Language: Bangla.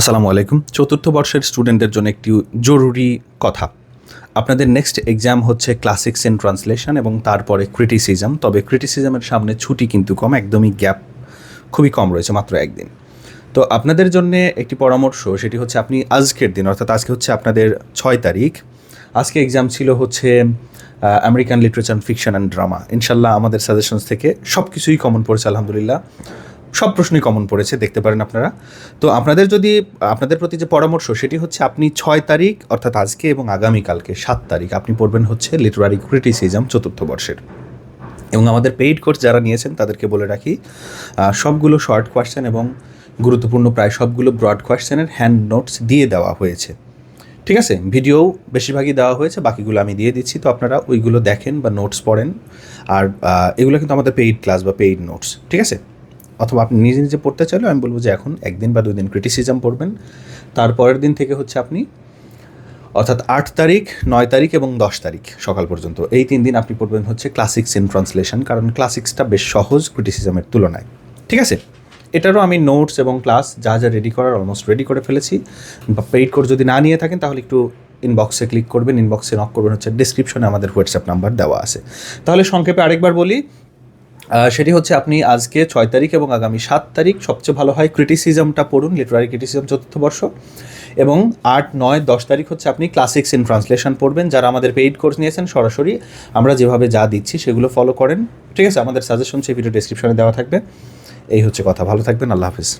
আসসালামু আলাইকুম। চতুর্থ বর্ষের স্টুডেন্টদের জন্য একটি জরুরি কথা। আপনাদের নেক্সট এক্সাম হচ্ছে ক্লাসিক্স ইন ট্রান্সলেশন এবং তারপরে ক্রিটিসিজম তবে ক্রিটিসিজমের সামনে ছুটি কিন্তু কম, একদমই গ্যাপ খুবই কম রয়েছে মাত্র একদিন। তো আপনাদের জন্য একটি পরামর্শ, সেটি হচ্ছে আপনি আজকের দিন, অর্থাৎ আজকে হচ্ছে আপনাদের ছয় তারিখ। আজকে এক্সাম ছিল হচ্ছে American literature fiction and drama ইনশাল্লাহ আমাদের সাজেশনস থেকে সব কিছুই কমন পড়েছে, আলহামদুলিল্লাহ। সব প্রশ্নই কমন পড়েছে, দেখতে পারেন আপনারা। তো আপনাদের যদি, আপনাদের প্রতি যে পরামর্শ, সেটি হচ্ছে আপনি ছয় তারিখ, অর্থাৎ আজকে এবং আগামীকালকে, সাত তারিখ, আপনি পড়বেন হচ্ছে লিটারারি ক্রিটিসিজম চতুর্থ বর্ষের। এবং আমাদের পেইড কোর্স যারা নিয়েছেন, তাদেরকে বলে রাখি সবগুলো শর্ট কোয়েশ্চেন এবং গুরুত্বপূর্ণ প্রায় সবগুলো ব্রড কোয়েশ্চেনের হ্যান্ড নোটস দিয়ে দেওয়া হয়েছে। ঠিক আছে? ভিডিও বেশিরভাগই দেওয়া হয়েছে, বাকিগুলো আমি দিয়ে দিচ্ছি। তো আপনারা ওইগুলো দেখেন বা নোটস পড়েন। আর এগুলো কিন্তু আমাদের পেইড ক্লাস বা পেইড নোটস ঠিক আছে? অথবা আপনি নিজে নিজে পড়তে চাইলেও আমি বলব যে এখন একদিন বা দুই দিন ক্রিটিসিজম পড়বেন। তারপরের দিন থেকে হচ্ছে আপনি, অর্থাৎ আট তারিখ, নয় তারিখ এবং দশ তারিখ সকাল পর্যন্ত। এই তিন দিন আপনি পড়বেন হচ্ছে ক্লাসিক্স ইন ট্রান্সলেশন কারণ ক্লাসিক্সটা বেশ সহজ ক্রিটিসিজমের তুলনায়। ঠিক আছে? এটারও আমি নোটস এবং ক্লাস যা যা রেডি করার অলমোস্ট রেডি করে ফেলেছি। বা পেইড কোর্স যদি না নিয়ে থাকেন, তাহলে একটু ইনবক্সে ক্লিক করবেন। ইনবক্সে নক করবেন হচ্ছে ডিসক্রিপশনে আমাদের হোয়াটসঅ্যাপ নাম্বার দেওয়া আছে। তাহলে সংক্ষেপে আরেকবার বলি সেটি হচ্ছে আপনি আজকে ছয় তারিখ এবং আগামী সাত তারিখ সবচেয়ে ভালো হয় ক্রিটিসিজমটা পড়ুন লিটারারি ক্রিটিসিজম চতুর্থ বর্ষ। এবং আট, নয়, দশ তারিখ হচ্ছে আপনি ক্লাসিক্স ইন ট্রান্সলেশন পড়বেন, যারা আমাদের পেইড কোর্স নিয়েছেন সরাসরি আমরা যেভাবে যা দিচ্ছি সেগুলো ফলো করেন। ঠিক আছে, আমাদের সাজেশন সেই ভিডিও ডিসক্রিপশনে দেওয়া থাকবে। এই হচ্ছে কথা। ভালো থাকবেন, আল্লাহ হাফিজ।